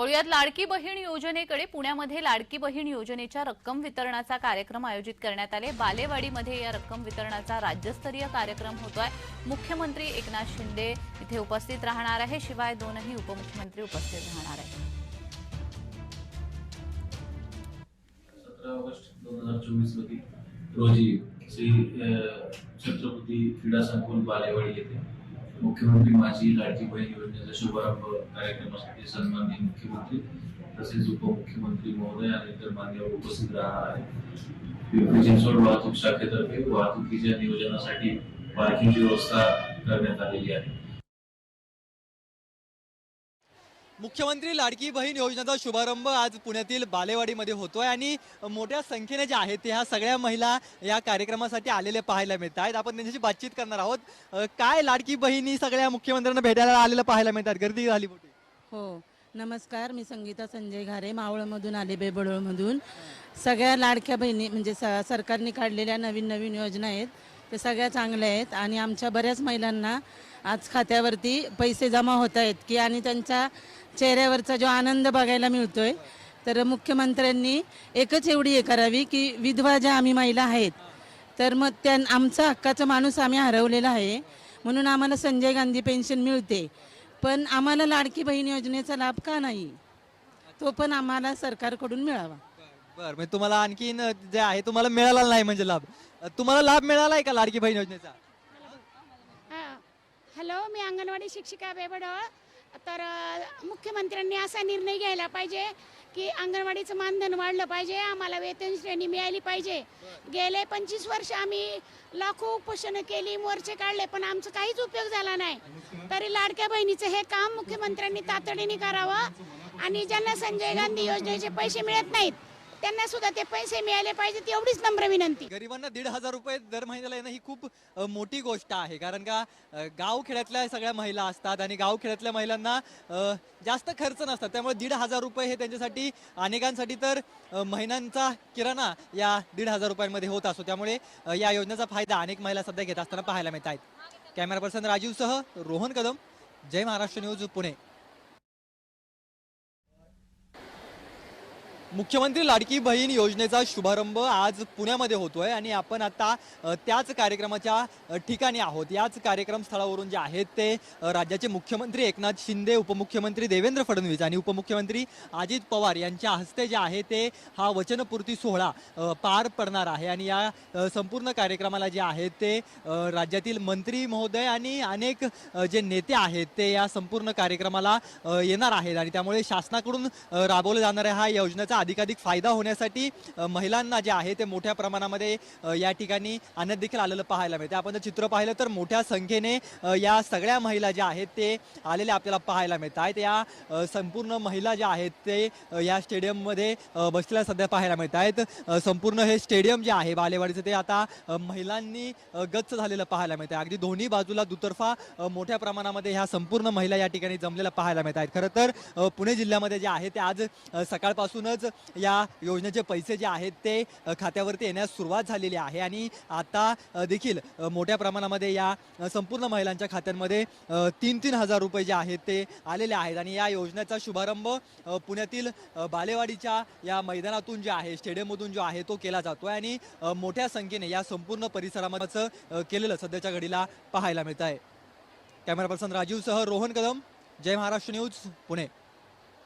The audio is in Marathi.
वळूयात लाडकी बहीण योजनेकडे पुण्यामध्ये लाडकी बहीण योजनेच्या रक्कम वितरणाचा कार्यक्रम आयोजित करण्यात आले. बालेवाडीमध्ये या रक्कम वितरणाचा राज्यस्तरीय कार्यक्रम होतोय. मुख्यमंत्री एकनाथ शिंदे इथे उपस्थित राहणार आहे. शिवाय दोनही उपमुख्यमंत्री उपस्थित राहणार आहेत. सतरा ऑगस्ट दोन हजार चोवीस रोजी श्री छत्रपती क्रीडा संकुल बालेवाडी येथे मुख्यमंत्री माझी लाडकी बहीण योजनेचा शुभारंभ कार्यक्रमासाठी सन्माननीय मुख्यमंत्री तसेच उपमुख्यमंत्री महोदय आणि इतर मान्यवर उपस्थित राहणार आहे पिंपरी चिंचवड वाहतूक शाखेतर्फे वाहतुकीच्या नियोजनासाठी पार्किंगची व्यवस्था करण्यात आलेली आहे. मुख्यमंत्री लाडकी बहीण योजनेचा शुभारंभ आज पुण्यातील बालेवाडीमध्ये होतोय आणि मोठ्या संख्येने ज्या आहेत ह्या सगळ्या महिला या कार्यक्रमासाठी आलेल्या पाहायला मिळत आहेत आपण त्यांच्याशी बातचीत करणार आहोत. काय लाडकी बहिणी सगळ्या मुख्यमंत्र्यांना भेटायला आलेल्या पाहायला मिळतात? गर्दी झाली मोठी. हो. नमस्कार मी संगीता संजय घारे मावळमधून आले बेबडोळमधून सगळ्या लाडक्या बहिणी म्हणजे स सरकारने काढलेल्या नवीन नवीन योजना आहेत. ते सगळ्या चांगल्या आहेत आणि आमच्या बऱ्याच महिलांना आज खात्यावरती पैसे जमा होत आहेत की आणि त्यांच्या चेहऱ्यावरचा जो आनंद बघायला मिळतोय तर मुख्यमंत्र्यांनी एकच एवढी हे करावी की विधवा ज्या आम्ही महिला आहेत तर मग त्या आमचा हक्काचा माणूस आम्ही हरवलेला आहे म्हणून आम्हाला संजय गांधी पेन्शन मिळते. पण आम्हाला लाडकी बहीण योजनेचा लाभ का नाही? तो पण आम्हाला सरकारकडून मिळावा. बरं म्हणजे तुम्हाला आणखीन जे आहे तुम्हाला मिळाला नाही म्हणजे लाभ. तुम्हाला लाभ मिळाला आहे का लाडकी बहीण योजनेचा? हा. हॅलो मी अंगणवाडी शिक्षिका बेबडळ. तर मुख्यमंत्र्यांनी असा निर्णय घ्यायला पाहिजे की अंगणवाडीचं मानधन वाढलं पाहिजे आम्हाला वेतन श्रेणी मिळाली पाहिजे. गेले पंचवीस वर्ष आम्ही लाखो उपोषणं केली मोर्चे काढले पण आमचा काहीच उपयोग झाला नाही. तरी लाडक्या बहिणीचं हे काम मुख्यमंत्र्यांनी तातडीने करावं. आणि ज्यांना संजय गांधी योजनेचे पैसे मिळत नाहीत त्यांना सुद्धा ते पैसे मिळाले पाहिजेत एवढीच नम्र विनंती. गरिबांना दीड हजार रुपये दर महिन्याला येणं ही खूप अ, मोठी गोष्ट आहे. कारण का गाव खेड्यातल्या सगळ्या महिला असतात आणि गाव खेड्यातल्या महिलांना अ, जास्त खर्च नसतात. त्यामुळे दीड हजार रुपये हे त्यांच्यासाठी अनेकांसाठी तर अ, महिन्यांचा किराणा या दीड हजार रुपयांमध्ये होत असतो. त्यामुळे अ, या योजनेचा फायदा अनेक महिला सध्या घेत असताना पाहायला मिळत आहेत कॅमेरा पर्सन राजीवसह रोहन कदम जय महाराष्ट्र न्यूज पुणे. मुख्यमंत्री लाडकी बहीण योजनेचा शुभारंभ आज पुण्यामध्ये होतो आहे आणि आपण आता त्याच कार्यक्रमाच्या ठिकाणी आहोत. याच कार्यक्रम स्थळावरून जे आहेत ते राज्याचे मुख्यमंत्री एकनाथ शिंदे उपमुख्यमंत्री देवेंद्र फडणवीस आणि उपमुख्यमंत्री अजित पवार यांच्या हस्ते जे आहे ते हा वचनपूर्ती सोहळा पार पडणार आहे. आणि या संपूर्ण कार्यक्रमाला जे आहेत ते राज्यातील मंत्री महोदय आणि अनेक जे नेते आहेत ते या संपूर्ण कार्यक्रमाला येणार आहेत. आणि त्यामुळे शासनाकडून राबवल्या जाणाऱ्या हा योजनेचा अधिकाधिक फायदा होण्यासाठी महिलांना जे आहे ते मोठ्या प्रमाणामध्ये या ठिकाणी आणत देखील आलेलं पाहायला मिळते आपण जर चित्र पाहिलं तर मोठ्या संख्येने या सगळ्या महिला ज्या आहेत ते आलेल्या आपल्याला पाहायला मिळत आहेत या संपूर्ण महिला ज्या आहेत ते या स्टेडियममध्ये बसलेल्या सध्या पाहायला मिळत आहेत संपूर्ण हे स्टेडियम जे आहे बालेवाडीचं ते आता महिलांनी गच्च झालेलं पाहायला मिळतं अगदी दोन्ही बाजूला दुतर्फा मोठ्या प्रमाणामध्ये ह्या संपूर्ण महिला या ठिकाणी जमलेल्या पाहायला मिळत आहेत. खरं तर पुणे जिल्ह्यामध्ये जे आहे ते आज सकाळपासूनच या योजनेचे पैसे जे आहेत ते खात्यावरती येण्यास सुरुवात झालेली आहे. आणि आता देखील मोठ्या प्रमाणामध्ये या संपूर्ण महिलांच्या खात्यांमध्ये तीन तीन हजार रुपये जे आहेत ते आलेले आहेत. आणि या योजनेचा शुभारंभ पुण्यातील बालेवाडीच्या या मैदानातून जे आहे स्टेडियममधून जो आहे तो केला जातोय. आणि मोठ्या संख्येने या संपूर्ण परिसरामध्ये केलेलं सध्याच्या घडीला पाहायला मिळत आहे कॅमेरा पर्सन राजीवसह रोहन कदम जय महाराष्ट्र न्यूज पुणे.